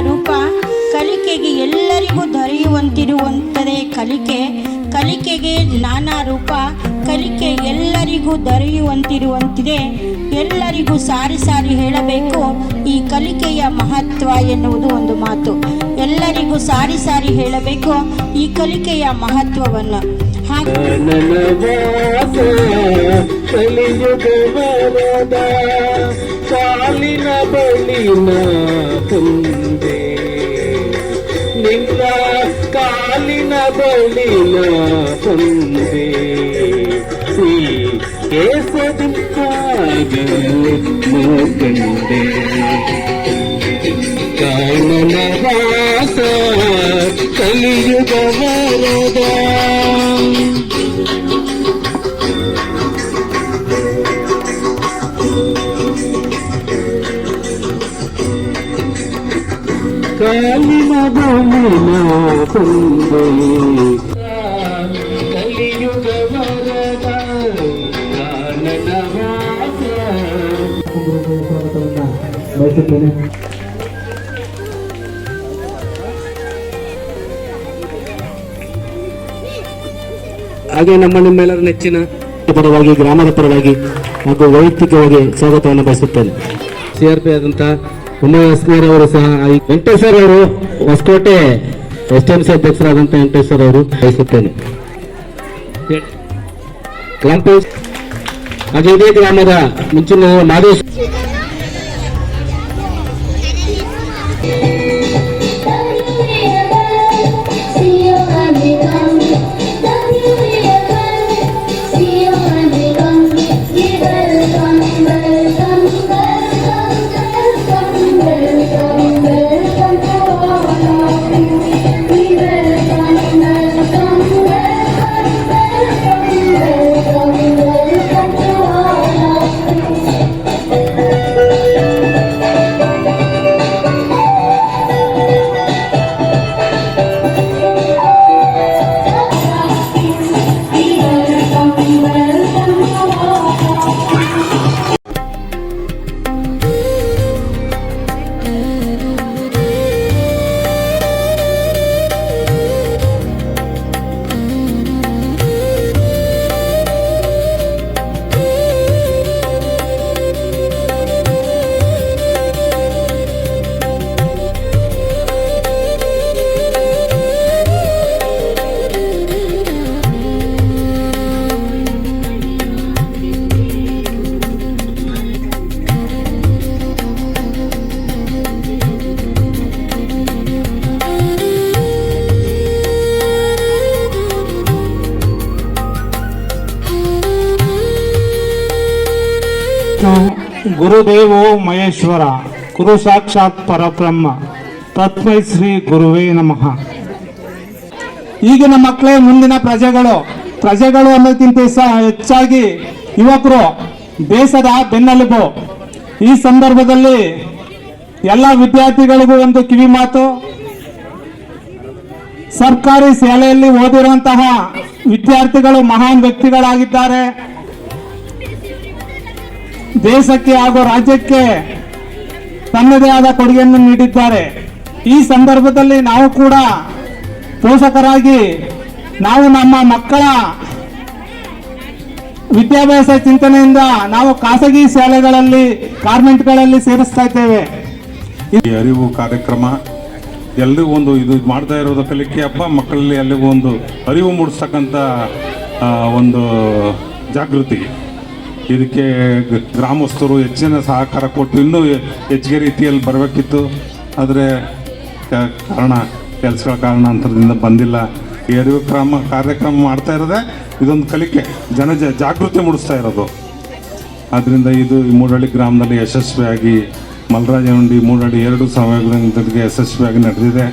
ರೂಪ. ಕಲಿಕೆಗೆ ಎಲ್ಲರಿಗೂ ದೊರೆಯುವಂತಿರುವಂಥದೇ ಕಲಿಕೆ. ಕಲಿಕೆಗೆ ನಾನಾ ರೂಪ. ಕಲಿಕೆ ಎಲ್ಲರಿಗೂ ದೊರೆಯುವಂತಿರುವಂತಿದೆ. ಎಲ್ಲರಿಗೂ ಸಾರಿ ಸಾರಿ ಹೇಳಬೇಕು. ಈ ಕಲಿಕೆಯ ಮಹತ್ವ ಎನ್ನುವುದು ಒಂದು ಮಾತು. ಎಲ್ಲರಿಗೂ ಸಾರಿ ಸಾರಿ ಹೇಳಬೇಕು. ಈ ಕಲಿಕೆಯ ಮಹತ್ವವನ್ನು. జ్ఞానవాస కలియుగవరద చాలిన బలిన పొందే నిన్న కాలిన బలిన పొందే కేసదింపాగ మోకందే కామన వాస కలియుగవరదా ಬಯಸುತ್ತೇನೆ ಹಾಗೆ ನಮ್ಮ ನಿಮ್ಮೆಲ್ಲರ ನೆಚ್ಚಿನ ಪರವಾಗಿ ಗ್ರಾಮದ ಪರವಾಗಿ ಹಾಗೂ ವೈಯಕ್ತಿಕವಾಗಿ ಸ್ವಾಗತವನ್ನು ಬಯಸುತ್ತೇನೆ. ಸಿಆರ್ಪಿ ಆರ್ ಪಿ ಆದಂತ ಉಮಾಸ್ಕರ್ ಅವರು ಸಹ ಈ ವೆಂಕಟೇಶ್ವರ ಅವರು ಹೊಸಕೋಟೆ ಎಸ್ ಎಂ ಸಿ ಅಧ್ಯಕ್ಷರಾದಂಥ ವೆಂಕಟೇಶ್ವರ ಅವರು ಬಯಸುತ್ತೇನೆ ಗ್ರಾಮ ಪಂಚಾಯತ್ ಹಾಗೆ ಇದೇ ಗ್ರಾಮದ ಮುಂಚಿನ ಮಾದೇಶ್ ಗುರುದೇವೋ ಮಹೇಶ್ವರ ಗುರು ಸಾಕ್ಷಾತ್ ಪರಬ್ರಹ್ಮ ತತ್ಮೈ ಶ್ರೀ ಗುರುವೇ ನಮಃ. ಈಗಿನ ಮಕ್ಕಳೇ ಮುಂದಿನ ಪ್ರಜೆಗಳು ಪ್ರಜೆಗಳು ಅನ್ನೋದಕ್ಕಿಂತ ಸಹ ಹೆಚ್ಚಾಗಿ ಯುವಕರು ದೇಶದ ಬೆನ್ನೆಲುಬು. ಈ ಸಂದರ್ಭದಲ್ಲಿ ಎಲ್ಲ ವಿದ್ಯಾರ್ಥಿಗಳಿಗೂ ಒಂದು ಕಿವಿ ಮಾತು. ಸರ್ಕಾರಿ ಶಾಲೆಯಲ್ಲಿ ಓದಿರುವಂತಹ ವಿದ್ಯಾರ್ಥಿಗಳು ಮಹಾನ್ ವ್ಯಕ್ತಿಗಳಾಗಿದ್ದಾರೆ. ದೇಶಕ್ಕೆ ಹಾಗೂ ರಾಜ್ಯಕ್ಕೆ ತನ್ನದೇ ಆದ ಕೊಡುಗೆಯನ್ನು ನೀಡಿದ್ದಾರೆ. ಈ ಸಂದರ್ಭದಲ್ಲಿ ನಾವು ಕೂಡ ಪೋಷಕರಾಗಿ ನಾವು ನಮ್ಮ ಮಕ್ಕಳ ವಿದ್ಯಾಭ್ಯಾಸ ಚಿಂತನೆಯಿಂದ ನಾವು ಖಾಸಗಿ ಶಾಲೆಗಳಲ್ಲಿ, ಗಾರ್ಮೆಂಟ್ಗಳಲ್ಲಿ ಸೇರಿಸ್ತಾ ಇದ್ದೇವೆ. ಈ ಅರಿವು ಕಾರ್ಯಕ್ರಮ ಎಲ್ರಿಗೂ ಒಂದು ಇದು ಮಾಡ್ತಾ ಇರೋದು ಕಲಿಕೆ ಹಬ್ಬ, ಮಕ್ಕಳಲ್ಲಿ ಎಲ್ಲಿಗೂ ಒಂದು ಅರಿವು ಮೂಡಿಸ್ತಕ್ಕಂಥ ಒಂದು ಜಾಗೃತಿ. ಇದಕ್ಕೆ ಗ್ರಾಮಸ್ಥರು ಹೆಚ್ಚಿನ ಸಹಕಾರ ಕೊಟ್ಟು ಇನ್ನೂ ಹೆಚ್ಚಿಗೆ ರೀತಿಯಲ್ಲಿ ಬರಬೇಕಿತ್ತು. ಆದರೆ ಕಾರಣ, ಕೆಲಸಗಳ ಕಾರಣಾಂತರದಿಂದ ಬಂದಿಲ್ಲ. ಈ ಅರಿವು ಕ್ರಮ, ಕಾರ್ಯಕ್ರಮ ಮಾಡ್ತಾ ಇರೋದೇ ಇದೊಂದು ಕಲಿಕೆ. ಜನ ಜಾಗೃತಿ ಮೂಡಿಸ್ತಾ ಇರೋದು. ಆದ್ದರಿಂದ ಇದು ಈ ಮೂಡಹಳ್ಳಿ ಗ್ರಾಮದಲ್ಲಿ ಯಶಸ್ವಿಯಾಗಿ ಮಲ್ರಾಜನಹುಂಡಿ ಮೂಡಹಳ್ಳಿ ಎರಡು ಸಮಯಗಳಿಗೆ ಯಶಸ್ವಿಯಾಗಿ ನಡೆದಿದೆ.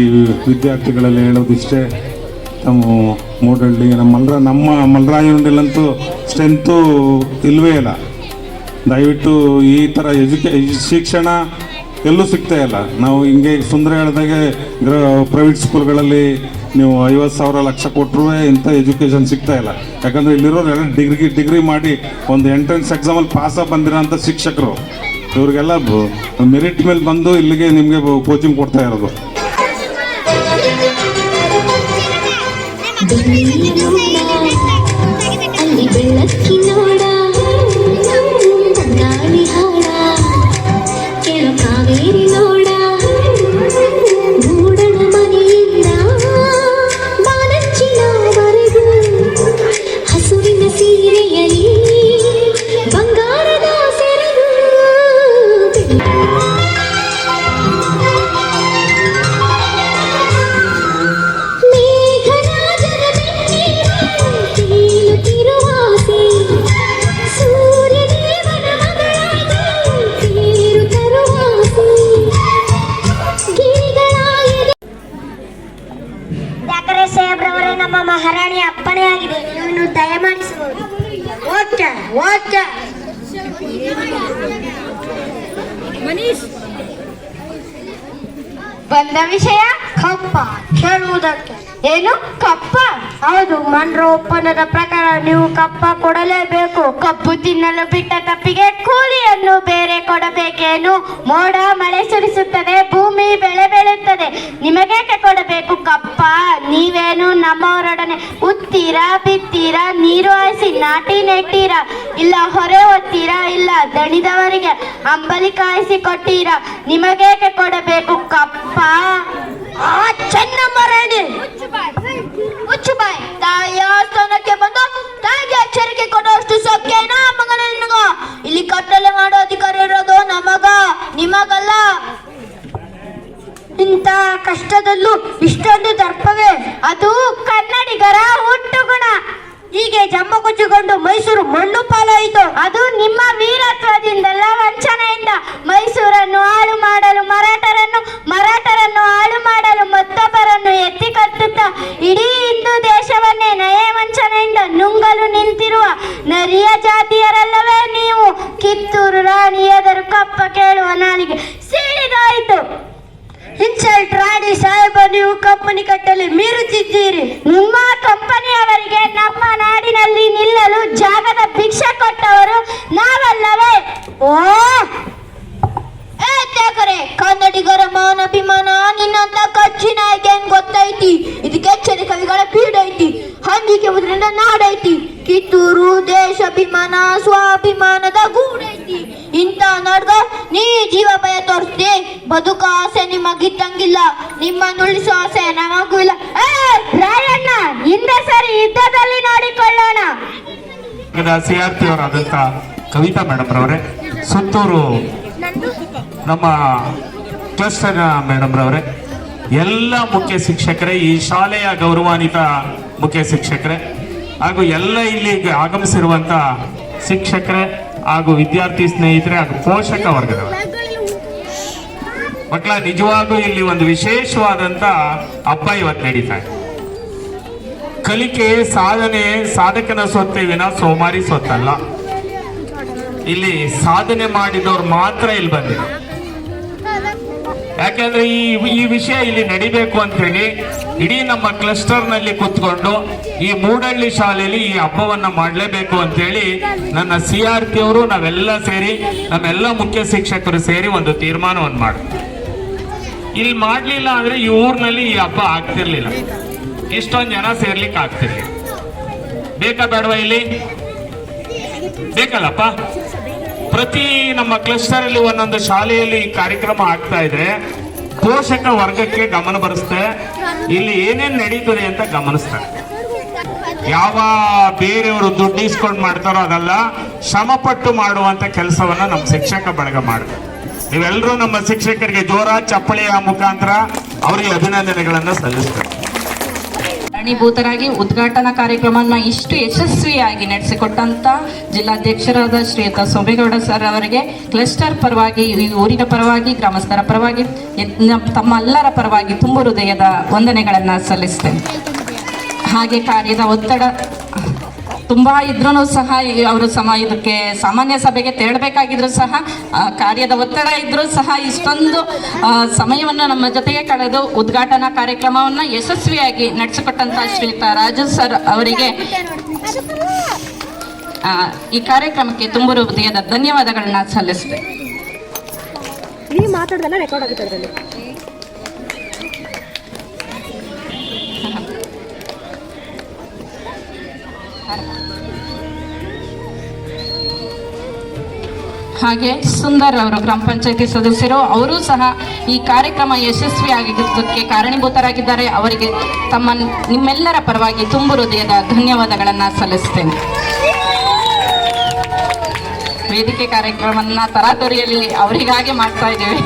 ಈ ವಿದ್ಯಾರ್ಥಿಗಳಲ್ಲಿ ಹೇಳೋದಿಷ್ಟೇ ನಮ್ಮ ಮೂಡಳ್ಳಿ, ನಮ್ಮ ಮಲ್ರ, ನಮ್ಮ ಮಲ್ರಾಜನಹುಂಡಿಲಂತೂ ಸ್ಟ್ರೆಂತು ಇಲ್ಲವೇ ಇಲ್ಲ. ದಯವಿಟ್ಟು ಈ ಥರ ಎಜುಕೇ ಶಿಕ್ಷಣ ಎಲ್ಲೂ ಸಿಗ್ತಾ ಇಲ್ಲ. ನಾವು ಹಿಂಗೆ ಸುಂದರ ಗ್ರ ಪ್ರೈವೇಟ್ ಸ್ಕೂಲ್ಗಳಲ್ಲಿ ನೀವು ಐವತ್ತು ಸಾವಿರ ಲಕ್ಷ ಕೊಟ್ಟರು ಇಂಥ ಎಜುಕೇಷನ್ ಸಿಗ್ತಾ ಇಲ್ಲ. ಯಾಕಂದರೆ ಇಲ್ಲಿರೋರೆಲ್ಲ ಡಿಗ್ರಿ ಡಿಗ್ರಿ ಮಾಡಿ ಒಂದು ಎಂಟ್ರೆನ್ಸ್ ಎಕ್ಸಾಮಲ್ಲಿ ಪಾಸಾಗಿ ಬಂದಿರೋಂಥ ಶಿಕ್ಷಕರು. ಇವ್ರಿಗೆಲ್ಲ ಮೆರಿಟ್ ಮೇಲೆ ಬಂದು ಇಲ್ಲಿಗೆ ನಿಮಗೆ ಕೋಚಿಂಗ್ ಕೊಡ್ತಾ ಇರೋದು. ಬಂದ ವಿಷಯ ಕಪ್ಪ. ಕೇಳುವುದಕ್ಕೆ. ಏನು? ಕಪ್ಪ? ಹೌದು, ಮನ್ರ ಒಪ್ಪಂದದ ಪ್ರಕಾರ ನೀವು ಕಪ್ಪ ಕೊಡಲೇಬೇಕು. ಕಬ್ಬು ತಿನ್ನಲು ಬಿಟ್ಟ ತಪ್ಪಿಗೆ ಕೂಲಿಯನ್ನು ಬೇರೆ ಕೊಡಬೇಕೇನು? ಮೋಡ ಮಳೆ ಸುರಿಸುತ್ತದೆ, ಭೂಮಿ ಬೆಳೆ ಬೆಳೆಯುತ್ತದೆ ನಿಮಗೇಕೆ ಕೊಡಬೇಕು, ಕಪ್ಪ. ನೀವೇನು ನಮ್ಮವರೊಡನೆ ಉತ್ತೀರಾ, ಬಿತ್ತೀರಾ, ನೀರು ಹಾಯಿಸಿ ನಾಟಿ ನೆಟ್ಟೀರಾ? ಇಲ್ಲ, ಹೊರೆ ಒತ್ತೀರಾ? ಇಲ್ಲ, ದಣಿದವರಿಗೆ ಅಂಬಲಿ ಕಾಯಿಸಿ ಕೊಟ್ಟೀರಾ ನಿಮಗೇಕೆ ಕೊಡಬೇಕು, ಕಪ್ಪ. ಅದು ಕನ್ನಡಿಗರ ಹುಟ್ಟು ಗುಣ. ಹೀಗೆ ಜಮ್ಮ ಕುಚ್ಚಿಕೊಂಡು ಮೈಸೂರು ಮಣ್ಣು ಪಾಲಾಯಿತು. ಅದು ನಿಮ್ಮ ವೀರತ್ವದಿಂದಲ್ಲ, ವಂಚನೆಯಿಂದ. ಮೈಸೂರನ್ನು ಹಾಳು ಮಾಡಲು, ಮರಾಠರನ್ನು ಮರಾಠರನ್ನು ಹಾಳು ಮಾಡಲು ಮತ್ತೊಬ್ಬರನ್ನು ಎತ್ತಿ ಕಟ್ಟುತ್ತಾ. ಇಡೀ ಹಿಂದೂ ದೇಶವನ್ನೇ ನಯ ವಂಚನೆಯಿಂದ ನುಂಗಲು ನಿಂತಿರುವ ನರಿಯ ಜಾತಿಯರಲ್ಲವೇ ನೀವು? ಕಿತ್ತೂರು ರಾಣಿಯದರು ಕಪ್ಪ ಕೇಳುವ ನಾಲಿಗೆ. కప్పని కట్టాలి. మీరు ನಡ್ಗ ನೀ ಜೀವ ಭಯ ತೋರಿಸ್ತಿ, ಬದುಕ ಆಸೆ ನಿಮಗಿದ್ದಂಗಿಲ್ಲ ನಿಮ್ಮ ನುಳಿಸೋ ಆಸೆ ನಮಗೂ ಇಲ್ಲ. ರಾಯಣ್ಣ, ಹಿಂದೆ ಸರಿ ಯುದ್ಧದಲ್ಲಿ ನೋಡಿಕೊಳ್ಳೋಣ. ಸಿ ಆರ್ ಪಿ ಅವರಾದಂಥ ಕವಿತಾ ಮೇಡಮ್ ರವರೇ, ಸುತ್ತೂರು ನಮ್ಮ ಕ್ಲಸ್ಟರ್ ಮೇಡಮ್ ರವರೇ, ಎಲ್ಲ ಮುಖ್ಯ ಶಿಕ್ಷಕರೇ, ಈ ಶಾಲೆಯ ಗೌರವಾನ್ವಿತ ಮುಖ್ಯ ಶಿಕ್ಷಕರೇ, ಹಾಗೂ ಎಲ್ಲ ಇಲ್ಲಿ ಆಗಮಿಸಿರುವಂಥ ಶಿಕ್ಷಕರೇ ಹಾಗೂ ವಿದ್ಯಾರ್ಥಿ ಸ್ನೇಹಿತರೆ ಹಾಗೂ ಪೋಷಕ ವರ್ಗದವರು. ಮಕ್ಕಳ, ನಿಜವಾಗೂ ಇಲ್ಲಿ ಒಂದು ವಿಶೇಷವಾದಂತ ಹಬ್ಬ ಇವತ್ತು ನಡೀತಾ ಇದೆ. ಕಲಿಕೆ, ಸಾಧನೆ, ಸಾಧಕನ ಸೊತ್ತೆ ವಿನ ಸೋಮಾರಿ ಸೊತ್ತಲ್ಲ ಇಲ್ಲಿ ಸಾಧನೆ ಮಾಡಿದವ್ರು ಮಾತ್ರ ಇಲ್ಲಿ ಬಂದಿದೆ ಯಾಕಂದ್ರೆ ಈ ಈ ವಿಷಯ ಇಲ್ಲಿ ನಡಿಬೇಕು ಅಂತ ಹೇಳಿ ಇಡೀ ನಮ್ಮ ಕ್ಲಸ್ಟರ್ನಲ್ಲಿ ಕುತ್ಕೊಂಡು ಈ ಮೂಡಳ್ಳಿ ಶಾಲೆಯಲ್ಲಿ ಈ ಹಬ್ಬವನ್ನ ಮಾಡಲೇಬೇಕು ಅಂತ ಹೇಳಿ ನನ್ನ ಸಿ ಆರ್ ಪಿ ಅವರು ನಾವೆಲ್ಲ ಸೇರಿ, ನಮ್ಮೆಲ್ಲ ಮುಖ್ಯ ಶಿಕ್ಷಕರು ಸೇರಿ ಒಂದು ತೀರ್ಮಾನವನ್ನು ಮಾಡಿ ಇಲ್ಲಿ ಮಾಡಲಿಲ್ಲ ಅಂದ್ರೆ ಈ ಊರಿನಲ್ಲಿ ಈ ಹಬ್ಬ ಆಗ್ತಿರ್ಲಿಲ್ಲ. ಇಷ್ಟೊಂದು ಜನ ಸೇರ್ಲಿಕ್ಕೆ ಆಗ್ತಿರ್ಲಿಲ್ಲ. ಬೇಕಾ ಬೇಡವಾ ಇಲ್ಲಿ? ಬೇಕಲ್ಲಪ್ಪ? ಪ್ರತಿ ನಮ್ಮ ಕ್ಲಸ್ಟರ್ ಅಲ್ಲಿ ಒಂದೊಂದು ಶಾಲೆಯಲ್ಲಿ ಈ ಕಾರ್ಯಕ್ರಮ ಆಗ್ತಾ ಇದೆ. ಪೋಷಕ ವರ್ಗಕ್ಕೆ ಗಮನ ಬರಿಸ್ತೆ. ಇಲ್ಲಿ ಏನೇನ್ ನಡೀತದೆ ಅಂತ ಗಮನಿಸ್ತಾರೆ. ಯಾವ ಬೇರೆಯವರು ದುಡ್ಡು ಇಸ್ಕೊಂಡು ಮಾಡ್ತಾರೋ ಅದಲ್ಲ ಶ್ರಮಪಟ್ಟು ಮಾಡುವಂತ ಕೆಲಸವನ್ನ ನಮ್ಮ ಶಿಕ್ಷಕ ಬಳಗ ಮಾಡಿದೆ ನೀವೆಲ್ಲರೂ ನಮ್ಮ ಶಿಕ್ಷಕರಿಗೆ ಜೋರ ಚಪ್ಪಳಿಯ ಮುಖಾಂತರ ಅವರಿಗೆ ಅಭಿನಂದನೆಗಳನ್ನ ಸಲ್ಲಿಸ್ತಾರೆ. ಕಾರಣೀಭೂತರಾಗಿ ಉದ್ಘಾಟನಾ ಕಾರ್ಯಕ್ರಮವನ್ನು ಇಷ್ಟು ಯಶಸ್ವಿಯಾಗಿ ನಡೆಸಿಕೊಟ್ಟಂತ ಜಿಲ್ಲಾಧ್ಯಕ್ಷರಾದ ಶ್ರೀಯುತ ಸೋಮೇಗೌಡ ಸರ್ ಅವರಿಗೆ ಕ್ಲಸ್ಟರ್ ಪರವಾಗಿ ಊರಿನ ಪರವಾಗಿ, ಗ್ರಾಮಸ್ಥರ ಪರವಾಗಿ ತಮ್ಮ ತಮ್ಮೆಲ್ಲರ ಪರವಾಗಿ ತುಂಬ ಹೃದಯದ ವಂದನೆಗಳನ್ನು ಸಲ್ಲಿಸ್ತೇನೆ. ಹಾಗೆ ಕಾರ್ಯದ ಒತ್ತಡ ತುಂಬಾ ಇದ್ರೂ ಸಹ ಅವರು ಸಮ ಇದಕ್ಕೆ ಸಾಮಾನ್ಯ ಸಭೆಗೆ ತೆರಳಬೇಕಾಗಿದ್ರು ಸಹ ಕಾರ್ಯದ ಒತ್ತಡ ಇದ್ರೂ ಸಹ ಇಷ್ಟೊಂದು ಸಮಯವನ್ನು ನಮ್ಮ ಜೊತೆಗೆ ಕಳೆದು ಉದ್ಘಾಟನಾ ಕಾರ್ಯಕ್ರಮವನ್ನು ಯಶಸ್ವಿಯಾಗಿ ನಡೆಸಿಕೊಟ್ಟಂತ ಶ್ರೀಯುತ ರಾಜು ಸರ್ ಅವರಿಗೆ ಈ ಕಾರ್ಯಕ್ರಮಕ್ಕೆ ತುಂಬರು ಹೃದಯದ ಧನ್ಯವಾದಗಳನ್ನ ಸಲ್ಲಿಸಿದೆ ಹಾಗೆ ಸುಂದರ್ ಅವರು ಗ್ರಾಮ ಪಂಚಾಯತಿ ಸದಸ್ಯರು, ಅವರು ಸಹ ಈ ಕಾರ್ಯಕ್ರಮ ಯಶಸ್ವಿಯಾಗಿದ್ದಕ್ಕೆ ಕಾರಣೀಭೂತರಾಗಿದ್ದಾರೆ. ಅವರಿಗೆ ತಮ್ಮ ನಿಮ್ಮೆಲ್ಲರ ಪರವಾಗಿ ತುಂಬು ಹೃದಯದ ಧನ್ಯವಾದಗಳನ್ನು ಸಲ್ಲಿಸ್ತೇನೆ. ವೇದಿಕೆ ಕಾರ್ಯಕ್ರಮವನ್ನು ತರಾತುರಿಯಲ್ಲಿ ಅವರಿಗಾಗಿ ಮಾಡ್ತಾ ಇದ್ದೇವೆ.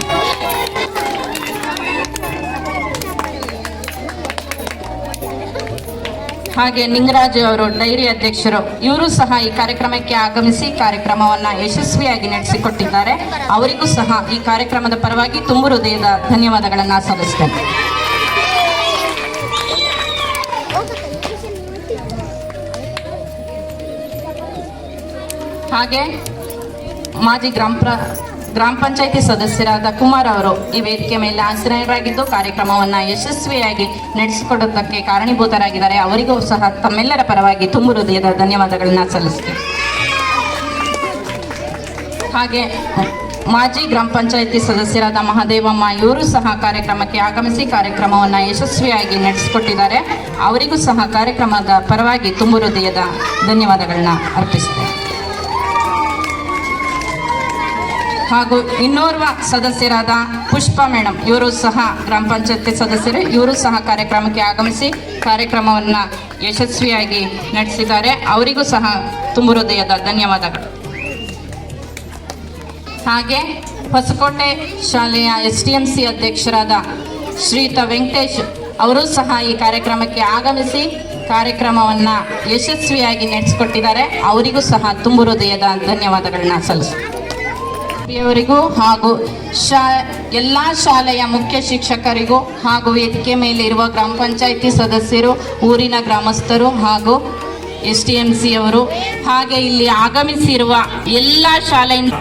ಹಾಗೆ ನಿಂಗರಾಜು ಅವರು ಡೈರಿ ಅಧ್ಯಕ್ಷರು, ಇವರು ಸಹ ಈ ಕಾರ್ಯಕ್ರಮಕ್ಕೆ ಆಗಮಿಸಿ ಕಾರ್ಯಕ್ರಮವನ್ನ ಯಶಸ್ವಿಯಾಗಿ ನಡೆಸಿಕೊಟ್ಟಿದ್ದಾರೆ. ಅವರಿಗೂ ಸಹ ಈ ಕಾರ್ಯಕ್ರಮದ ಪರವಾಗಿ ತುಂಬು ಹೃದಯದ ಧನ್ಯವಾದಗಳನ್ನ ಸಲ್ಲಿಸ್ತೇನೆ. ಹಾಗೆ ಮಾಜಿ ಗ್ರಾಮ ಗ್ರಾಮ ಪಂಚಾಯಿತಿ ಸದಸ್ಯರಾದ ಕುಮಾರ್ ಅವರು ಈ ವೇದಿಕೆ ಮೇಲೆ ಆಸರಾಗಿದ್ದು ಕಾರ್ಯಕ್ರಮವನ್ನು ಯಶಸ್ವಿಯಾಗಿ ನಡೆಸಿಕೊಡೋದಕ್ಕೆ ಕಾರಣೀಭೂತರಾಗಿದ್ದಾರೆ. ಅವರಿಗೂ ಸಹ ತಮ್ಮೆಲ್ಲರ ಪರವಾಗಿ ತುಂಬು ಹೃದಯದ ಧನ್ಯವಾದಗಳನ್ನು ಸಲ್ಲಿಸ್ತೇವೆ ಹಾಗೆ ಮಾಜಿ ಗ್ರಾಮ ಪಂಚಾಯಿತಿ ಸದಸ್ಯರಾದ ಮಹಾದೇವಮ್ಮ ಇವರು ಸಹ ಕಾರ್ಯಕ್ರಮಕ್ಕೆ ಆಗಮಿಸಿ ಕಾರ್ಯಕ್ರಮವನ್ನು ಯಶಸ್ವಿಯಾಗಿ ನಡೆಸಿಕೊಟ್ಟಿದ್ದಾರೆ. ಅವರಿಗೂ ಸಹ ಕಾರ್ಯಕ್ರಮದ ಪರವಾಗಿ ತುಂಬು ಹೃದಯದ ಧನ್ಯವಾದಗಳನ್ನ ಅರ್ಪಿಸ್ತೇನೆ. ಹಾಗೂ ಇನ್ನೋರ್ವ ಸದಸ್ಯರಾದ ಪುಷ್ಪ ಮೇಡಮ್ ಇವರು ಸಹ ಗ್ರಾಮ ಪಂಚಾಯತಿ ಸದಸ್ಯರು. ಇವರು ಸಹ ಕಾರ್ಯಕ್ರಮಕ್ಕೆ ಆಗಮಿಸಿ ಕಾರ್ಯಕ್ರಮವನ್ನು ಯಶಸ್ವಿಯಾಗಿ ನಡೆಸಿದ್ದಾರೆ. ಅವರಿಗೂ ಸಹ ತುಂಬು ಹೃದಯದ ಧನ್ಯವಾದಗಳು. ಹಾಗೆ ಹೊಸಕೋಟೆ ಶಾಲೆಯ ಎಸ್ ಡಿ ಎಂ ಸಿ ಅಧ್ಯಕ್ಷರಾದ ಶ್ರೀತ ವೆಂಕಟೇಶ್ ಅವರು ಸಹ ಈ ಕಾರ್ಯಕ್ರಮಕ್ಕೆ ಆಗಮಿಸಿ ಕಾರ್ಯಕ್ರಮವನ್ನು ಯಶಸ್ವಿಯಾಗಿ ನಡೆಸಿಕೊಟ್ಟಿದ್ದಾರೆ. ಅವರಿಗೂ ಸಹ ತುಂಬು ಹೃದಯದ ಧನ್ಯವಾದಗಳನ್ನ ಸಲ್ಲಿಸ್ತೀನಿ. ಅವರಿಗೂ ಹಾಗೂ ಶಾ, ಎಲ್ಲ ಶಾಲೆಯ ಮುಖ್ಯ ಶಿಕ್ಷಕರಿಗೂ ಹಾಗೂ ವೇದಿಕೆ ಮೇಲೆ ಇರುವ ಗ್ರಾಮ ಪಂಚಾಯಿತಿ ಸದಸ್ಯರು, ಊರಿನ ಗ್ರಾಮಸ್ಥರು ಹಾಗೂ ಎಸ್ ಟಿ ಎಂ ಸಿ ಅವರು ಹಾಗೆ ಇಲ್ಲಿ ಆಗಮಿಸಿರುವ ಎಲ್ಲ ಶಾಲೆಯಿಂದ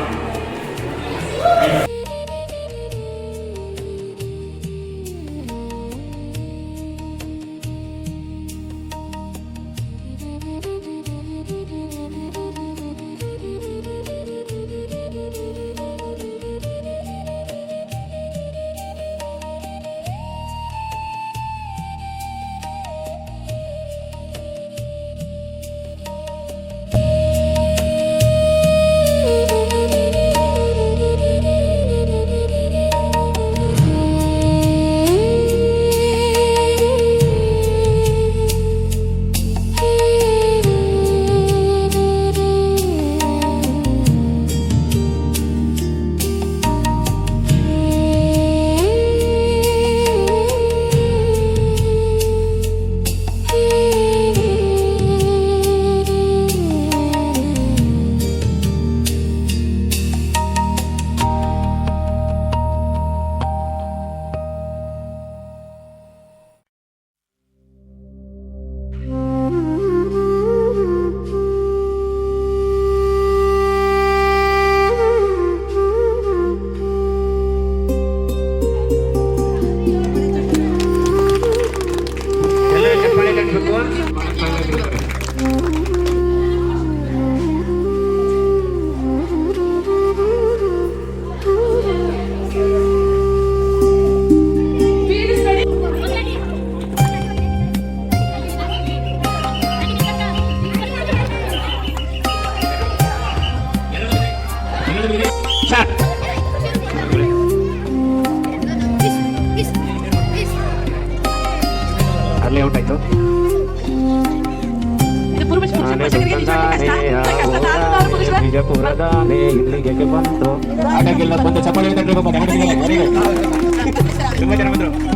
ಚಪ್ಪಾಳೆ ತುಂಬಾ ಜನ ಬಂದ್ರು ವಾ,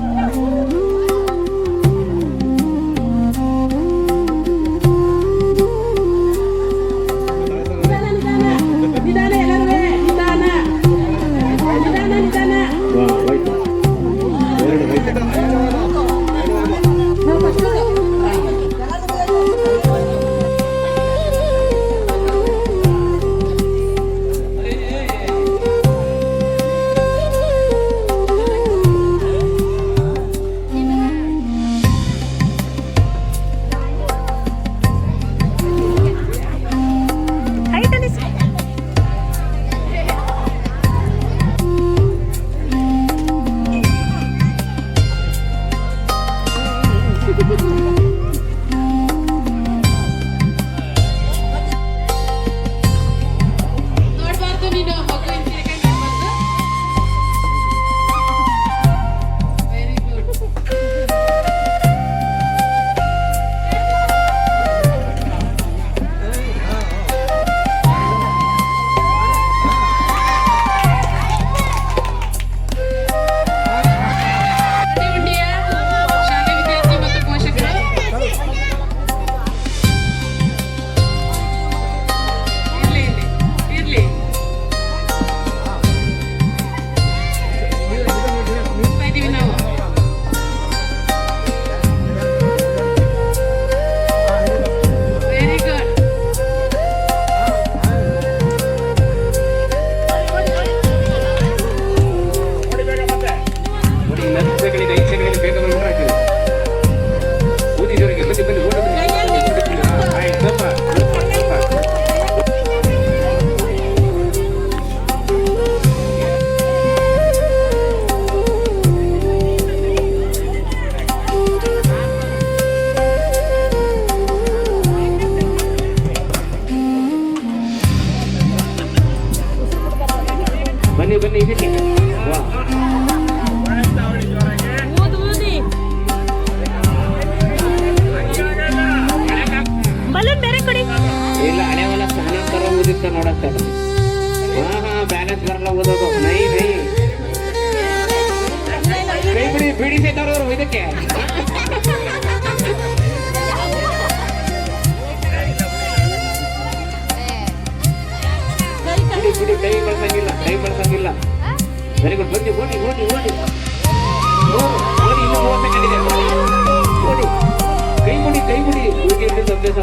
ತರ ಓದಿತ್ತ ನೋಡತ್ತ ಹಾ ಹಾ ಬ್ಯಾಲೆನ್ಸ್ ಬರಲ್ಲ ಓದೋದು. ನೈ ನೈ. ಕೈ ಬಿಡಿ ಬಿಡಿ ಸೇತವ್ರವ್ರು ಇದಕ್ಕೆ. ಬಿಡಿ ಬಿಡಿ, ಕೈ ಬಳಸಂಗಿಲ್ಲ ಕೈ ಬಳಸಂಗಿಲ್ಲ. Very good. ಬನ್ನಿ, ಓಡಿ ಓಡಿ ಓಡಿ. ಓಡಿ, ಇನ್ನೂ ಕೈ ಮುಡಿ ಕೈ ಮುಡಿ. ಹೋಗಿ ಸಂದೇಶ